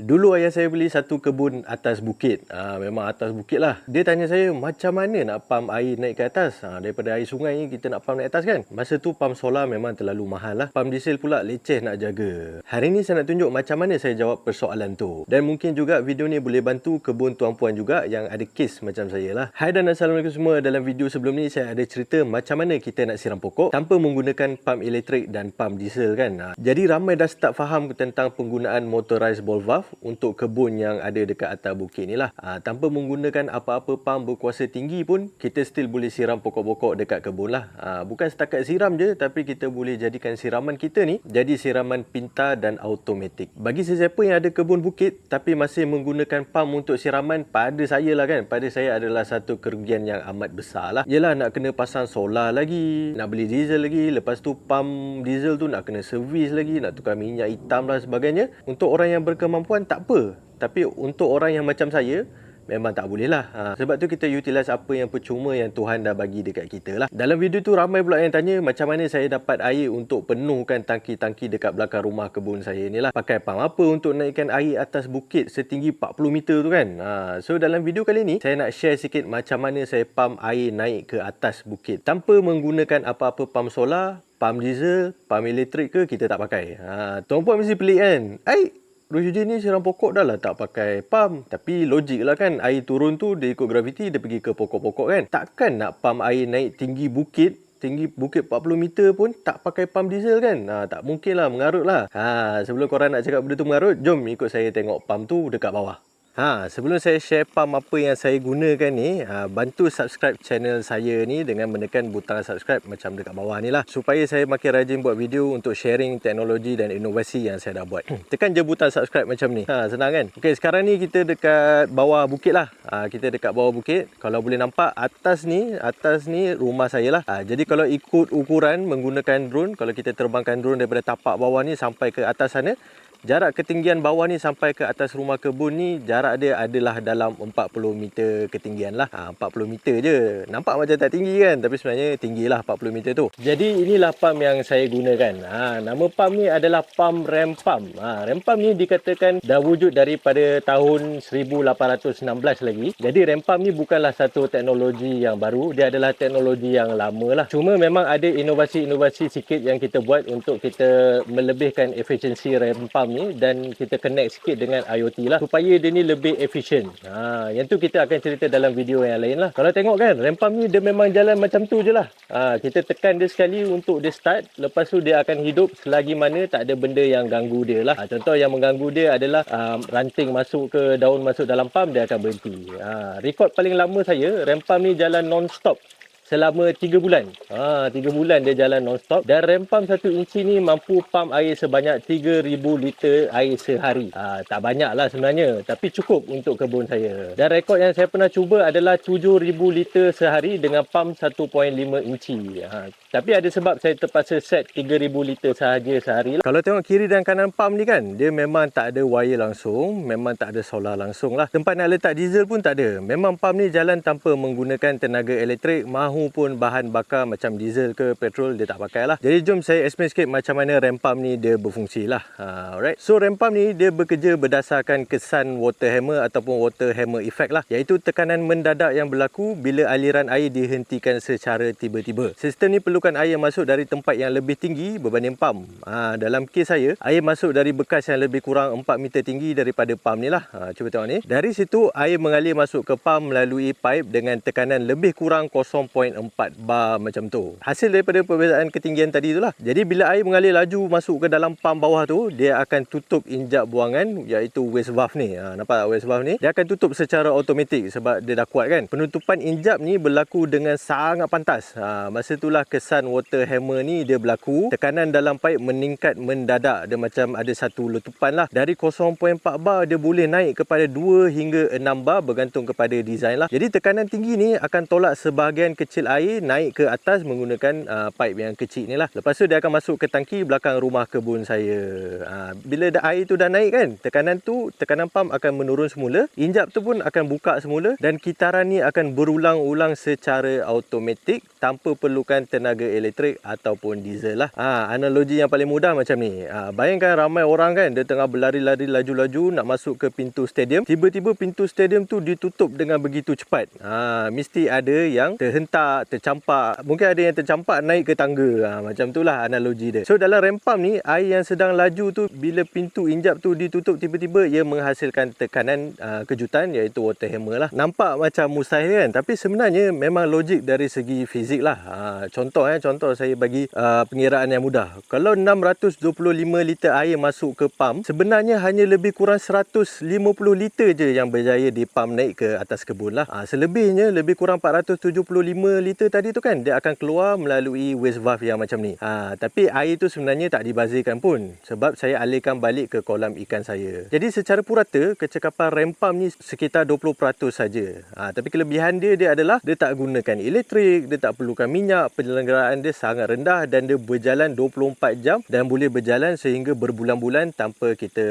Dulu ayah saya beli satu kebun atas bukit. Ha, memang atas bukit lah. Dia tanya saya macam mana nak pump air naik ke atas. Ha, daripada air sungai ni kita nak pump naik atas kan. Masa tu pump solar memang terlalu mahal lah. Pump diesel pula leceh nak jaga. Hari ni saya nak tunjuk macam mana saya jawab persoalan tu. Dan mungkin juga video ni boleh bantu kebun tuan-puan juga yang ada kes macam saya lah. Hai dan Assalamualaikum semua. Dalam video sebelum ni saya ada cerita macam mana kita nak siram pokok tanpa menggunakan pump elektrik dan pump diesel kan. Ha, jadi ramai dah start faham tentang penggunaan motorized ball valve untuk kebun yang ada dekat atas bukit ni lah. Ha, tanpa menggunakan apa-apa pump berkuasa tinggi pun, kita still boleh siram pokok-pokok dekat kebun lah. Ha, bukan setakat siram je, tapi kita boleh jadikan siraman kita ni jadi siraman pintar dan automatik. Bagi sesiapa yang ada kebun bukit tapi masih menggunakan pump untuk siraman, pada saya lah kan, pada saya adalah satu kerugian yang amat besar lah. Yelah nak kena pasang solar lagi, nak beli diesel lagi, lepas tu pump diesel tu nak kena servis lagi, nak tukar minyak hitam dan sebagainya. Untuk orang yang berkemampuan tak apa. Tapi untuk orang yang macam saya, memang tak boleh lah. Ha, sebab tu kita utilize apa yang percuma yang Tuhan dah bagi dekat kita lah. Dalam video tu ramai pula yang tanya macam mana saya dapat air untuk penuhkan tangki-tangki dekat belakang rumah kebun saya ni lah. Pakai pump apa untuk naikkan air atas bukit setinggi 40 meter tu kan. Ha, so dalam video kali ni saya nak share sikit macam mana saya pump air naik ke atas bukit. Tanpa menggunakan apa-apa pump solar, pump diesel, pump elektrik ke kita tak pakai. Ha, tuan-puan mesti pelik kan? Air Roshuddin ni siram pokok dah lah tak pakai pump. Tapi logik lah kan air turun tu dia ikut graviti dia pergi ke pokok-pokok kan. Takkan nak pump air naik tinggi bukit tinggi bukit 40 meter pun tak pakai pump diesel kan? Ha, tak mungkin lah mengarut lah. Ha, sebelum korang nak cakap benda tu mengarut, jom ikut saya tengok pump tu dekat bawah. Ha, sebelum saya share pump apa yang saya gunakan ni, ha, bantu subscribe channel saya ni dengan menekan butang subscribe macam dekat bawah ni lah. Supaya saya makin rajin buat video untuk sharing teknologi dan inovasi yang saya dah buat. Tekan je butang subscribe macam ni. Ha, senang kan? Okey, sekarang ni kita dekat bawah bukit lah. Ha, kita dekat bawah bukit. Kalau boleh nampak atas ni, atas ni rumah saya lah. Ha, jadi kalau ikut ukuran menggunakan drone, kalau kita terbangkan drone daripada tapak bawah ni sampai ke atas sana, Jarak ketinggian bawah ni sampai ke atas rumah kebun ni jarak dia adalah dalam 40 meter ketinggian lah. Ha, 40 meter je. Nampak macam tak tinggi kan? Tapi sebenarnya tinggi lah 40 meter tu. Jadi inilah pump yang saya gunakan. Ha, nama pump ni adalah pump rem pump. Ha, rem pump ni dikatakan dah wujud daripada tahun 1816 lagi. Jadi rem pump ni bukanlah satu teknologi yang baru. Dia adalah teknologi yang lama lah. Cuma memang ada inovasi-inovasi sikit yang kita buat untuk kita melebihkan efisiensi rem pump ni dan kita connect sikit dengan IoT lah supaya dia ni lebih efisien. Ha, yang tu kita akan cerita dalam video yang lain lah. Kalau tengok kan, rem pump ni dia memang jalan macam tu je lah. Ha, kita tekan dia sekali untuk dia start, lepas tu dia akan hidup selagi mana tak ada benda yang ganggu dia lah. Ha, contoh yang mengganggu dia adalah um, ranting masuk ke daun masuk dalam pump, dia akan berhenti. Ha, rekod paling lama saya, rem pump ni jalan non-stop selama 3 bulan. Ha, 3 bulan dia jalan non-stop. Dan rem pump 1 inci ni mampu pump air sebanyak 3,000 liter air sehari. Ha, tak banyak lah sebenarnya. Tapi cukup untuk kebun saya. Dan rekod yang saya pernah cuba adalah 7,000 liter sehari dengan pump 1.5 inci. Ha, tapi ada sebab saya terpaksa set 3,000 liter sahaja sehari. Lah. Kalau tengok kiri dan kanan pump ni kan, dia memang tak ada wire langsung. Memang tak ada solar langsung lah. Tempat nak letak diesel pun tak ada. Memang pump ni jalan tanpa menggunakan tenaga elektrik. Mahu pun bahan bakar macam diesel ke petrol dia tak pakai lah. Jadi jom saya explain sikit macam mana rem pump ni dia berfungsi lah. Ha, alright. So rem pump ni dia bekerja berdasarkan kesan water hammer ataupun water hammer effect lah. Iaitu tekanan mendadak yang berlaku bila aliran air dihentikan secara tiba-tiba. Sistem ni perlukan air masuk dari tempat yang lebih tinggi berbanding pump. Ha, dalam kes saya, air masuk dari bekas yang lebih kurang 4 meter tinggi daripada pump ni lah. Ha, cuba tengok ni. Dari situ air mengalir masuk ke pump melalui pipe dengan tekanan lebih kurang 0.4 bar macam tu. Hasil daripada perbezaan ketinggian tadi itulah. Jadi bila air mengalir laju masuk ke dalam pump bawah tu, dia akan tutup injap buangan iaitu waste valve ni. Ha, nampak tak waste valve ni? Dia akan tutup secara automatik sebab dia dah kuat kan. Penutupan injap ni berlaku dengan sangat pantas. Ha, masa itulah kesan water hammer ni dia berlaku. Tekanan dalam pipe meningkat mendadak. Dia macam ada satu letupan lah. Dari 0.4 bar dia boleh naik kepada 2 hingga 6 bar bergantung kepada design lah. Jadi tekanan tinggi ni akan tolak sebahagian kecil kecil air naik ke atas menggunakan uh, pipe yang kecil ni lah. Lepas tu dia akan masuk ke tangki belakang rumah kebun saya. Uh, bila dah air tu dah naik kan, tekanan tu, tekanan pam akan menurun semula. Injap tu pun akan buka semula dan kitaran ni akan berulang-ulang secara automatik tanpa perlukan tenaga elektrik ataupun diesel lah. Ha, analogi yang paling mudah macam ni. Ha, bayangkan ramai orang kan, dia tengah berlari-lari laju-laju nak masuk ke pintu stadium. Tiba-tiba pintu stadium tu ditutup dengan begitu cepat. Ha, mesti ada yang terhentak, tercampak. Mungkin ada yang tercampak naik ke tangga. Ha, macam tu lah analogi dia. So dalam rempam ni, air yang sedang laju tu, bila pintu injap tu ditutup tiba-tiba, ia menghasilkan tekanan uh, kejutan iaitu water hammer lah. Nampak macam mustahil kan? Tapi sebenarnya memang logik dari segi fizik lah. Ha, contoh eh, contoh saya bagi uh, pengiraan yang mudah. Kalau 625 liter air masuk ke pam, sebenarnya hanya lebih kurang 150 liter je yang berjaya di pam naik ke atas kebun lah. Ha, selebihnya lebih kurang 475 liter tadi tu kan, dia akan keluar melalui waste valve yang macam ni. Ha, tapi air tu sebenarnya tak dibazirkan pun sebab saya alihkan balik ke kolam ikan saya. Jadi secara purata, kecekapan rempam ni sekitar 20% saja. Ha, tapi kelebihan dia, dia adalah dia tak gunakan elektrik, dia tak perlukan minyak, penyelenggaraan dia sangat rendah dan dia berjalan 24 jam dan boleh berjalan sehingga berbulan-bulan tanpa kita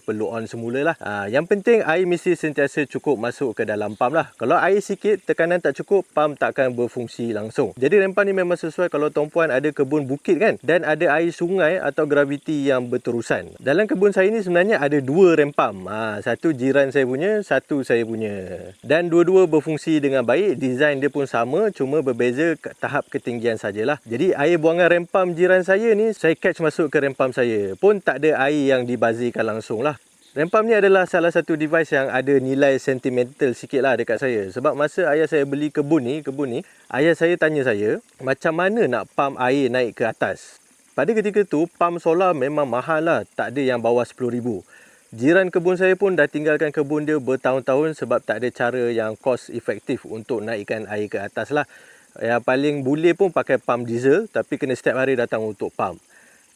perlu on semula lah. Ha, yang penting air mesti sentiasa cukup masuk ke dalam pam lah. Kalau air sikit, tekanan tak cukup, pam tak akan berfungsi langsung. Jadi rempam ni memang sesuai kalau tuan-puan ada kebun bukit kan dan ada air sungai atau graviti yang berterusan. Dalam kebun saya ni sebenarnya ada dua rempam. Ha, satu jiran saya punya, satu saya punya. Dan dua-dua berfungsi dengan baik. Design dia pun sama, cuma berbeza tahap ketinggian sajalah. Jadi air buangan rempam jiran saya ni saya catch masuk ke rempam saya. Pun tak ada air yang dibazirkan langsung lah. Rempam ni adalah salah satu device yang ada nilai sentimental sikit lah dekat saya. Sebab masa ayah saya beli kebun ni, kebun ni, ayah saya tanya saya, macam mana nak pump air naik ke atas? Pada ketika tu, pump solar memang mahal lah. Tak ada yang bawah RM10,000. Jiran kebun saya pun dah tinggalkan kebun dia bertahun-tahun sebab tak ada cara yang cost efektif untuk naikkan air ke atas lah. Yang paling boleh pun pakai pump diesel tapi kena setiap hari datang untuk pump.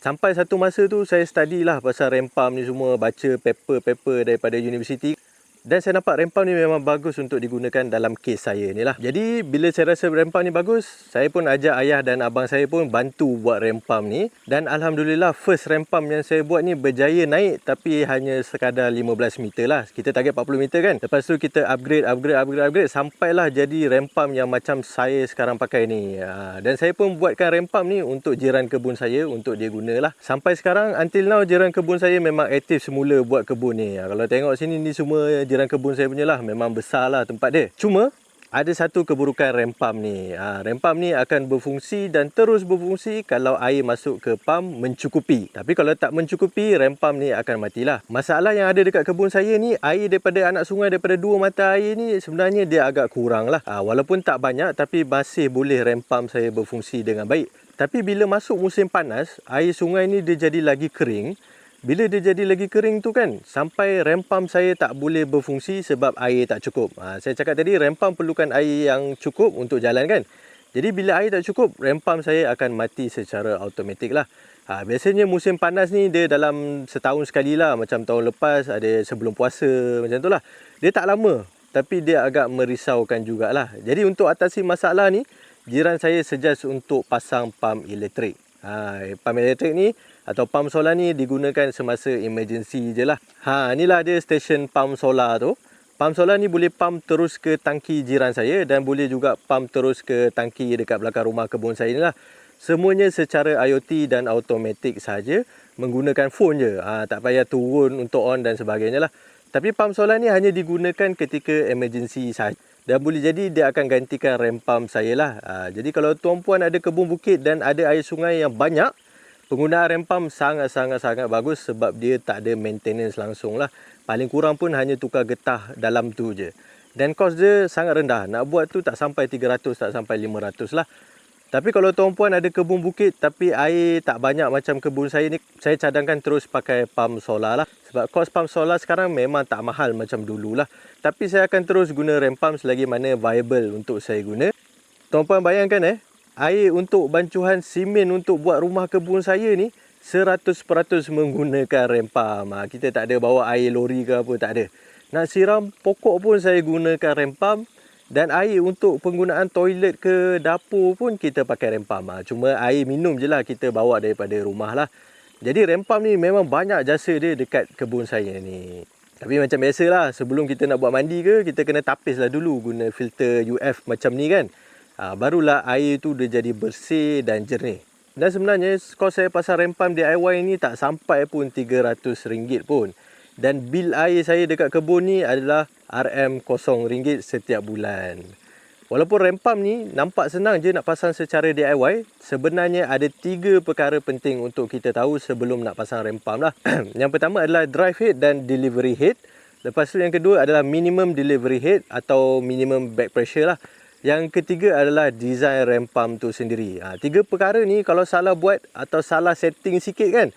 Sampai satu masa tu saya study lah pasal rem pump ni semua, baca paper-paper daripada universiti. Dan saya nampak rempam ni memang bagus untuk digunakan dalam kes saya ni lah. Jadi bila saya rasa rempam ni bagus, saya pun ajak ayah dan abang saya pun bantu buat rempam ni. Dan Alhamdulillah first rempam yang saya buat ni berjaya naik tapi hanya sekadar 15 meter lah. Kita target 40 meter kan. Lepas tu kita upgrade, upgrade, upgrade, upgrade sampailah jadi rempam yang macam saya sekarang pakai ni. Ha, dan saya pun buatkan rempam ni untuk jiran kebun saya untuk dia guna lah. Sampai sekarang until now jiran kebun saya memang aktif semula buat kebun ni. Ha, kalau tengok sini ni semua jiran kebun saya punya lah. Memang besar lah tempat dia. Cuma ada satu keburukan rempam ni. Ha, rempam ni akan berfungsi dan terus berfungsi kalau air masuk ke pam mencukupi. Tapi kalau tak mencukupi, rempam ni akan matilah. Masalah yang ada dekat kebun saya ni, air daripada anak sungai, daripada dua mata air ni sebenarnya dia agak kurang lah. Ha, walaupun tak banyak tapi masih boleh rempam saya berfungsi dengan baik. Tapi bila masuk musim panas, air sungai ni dia jadi lagi kering. Bila dia jadi lagi kering tu kan, sampai rempam saya tak boleh berfungsi sebab air tak cukup. Ha, saya cakap tadi rempam perlukan air yang cukup untuk jalan kan. Jadi bila air tak cukup, rempam saya akan mati secara automatik lah. Ha, biasanya musim panas ni dia dalam setahun sekali lah. Macam tahun lepas ada sebelum puasa macam tu lah. Dia tak lama tapi dia agak merisaukan jugalah. Jadi untuk atasi masalah ni, jiran saya suggest untuk pasang pam elektrik. Ha, pam elektrik ni atau pump solar ni digunakan semasa emergency je lah. Ha, inilah dia stesen pump solar tu. Pump solar ni boleh pump terus ke tangki jiran saya dan boleh juga pump terus ke tangki dekat belakang rumah kebun saya ni lah. Semuanya secara IoT dan automatik saja menggunakan phone je. Ha, tak payah turun untuk on dan sebagainya lah. Tapi pump solar ni hanya digunakan ketika emergency saja. Dan boleh jadi dia akan gantikan rem pump saya lah. Ha, jadi kalau tuan-puan ada kebun bukit dan ada air sungai yang banyak, Penggunaan rem pump sangat-sangat-sangat bagus sebab dia tak ada maintenance langsung lah. Paling kurang pun hanya tukar getah dalam tu je. Dan kos dia sangat rendah. Nak buat tu tak sampai 300, tak sampai 500 lah. Tapi kalau tuan puan ada kebun bukit tapi air tak banyak macam kebun saya ni, saya cadangkan terus pakai pump solar lah. Sebab kos pump solar sekarang memang tak mahal macam dulu lah. Tapi saya akan terus guna rem pump selagi mana viable untuk saya guna. Tuan puan bayangkan eh, air untuk bancuhan simen untuk buat rumah kebun saya ni 100% menggunakan rempam. Ha, kita tak ada bawa air lori ke apa, tak ada. Nak siram pokok pun saya gunakan rempam Dan air untuk penggunaan toilet ke dapur pun kita pakai rempam. Ha, cuma air minum je lah kita bawa daripada rumah lah. Jadi rempam ni memang banyak jasa dia dekat kebun saya ni. Tapi macam biasalah sebelum kita nak buat mandi ke kita kena tapis lah dulu guna filter UF macam ni kan. Ha, barulah air tu dia jadi bersih dan jernih. Dan sebenarnya kos saya pasang rempam DIY ni tak sampai pun RM300 pun. Dan bil air saya dekat kebun ni adalah RM0 setiap bulan. Walaupun rempam ni nampak senang je nak pasang secara DIY, sebenarnya ada tiga perkara penting untuk kita tahu sebelum nak pasang rempam lah. yang pertama adalah drive head dan delivery head. Lepas tu yang kedua adalah minimum delivery head atau minimum back pressure lah. Yang ketiga adalah design rempam tu sendiri. Ha, tiga perkara ni kalau salah buat atau salah setting sikit kan,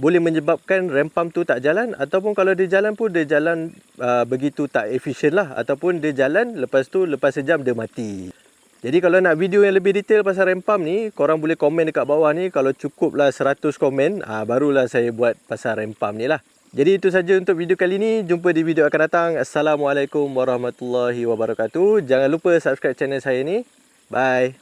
boleh menyebabkan rempam tu tak jalan ataupun kalau dia jalan pun dia jalan uh, begitu tak efisien lah ataupun dia jalan lepas tu lepas sejam dia mati. Jadi kalau nak video yang lebih detail pasal rempam ni, korang boleh komen dekat bawah ni kalau cukup lah 100 komen, uh, barulah saya buat pasal rempam ni lah. Jadi itu saja untuk video kali ini. Jumpa di video akan datang. Assalamualaikum warahmatullahi wabarakatuh. Jangan lupa subscribe channel saya ni. Bye.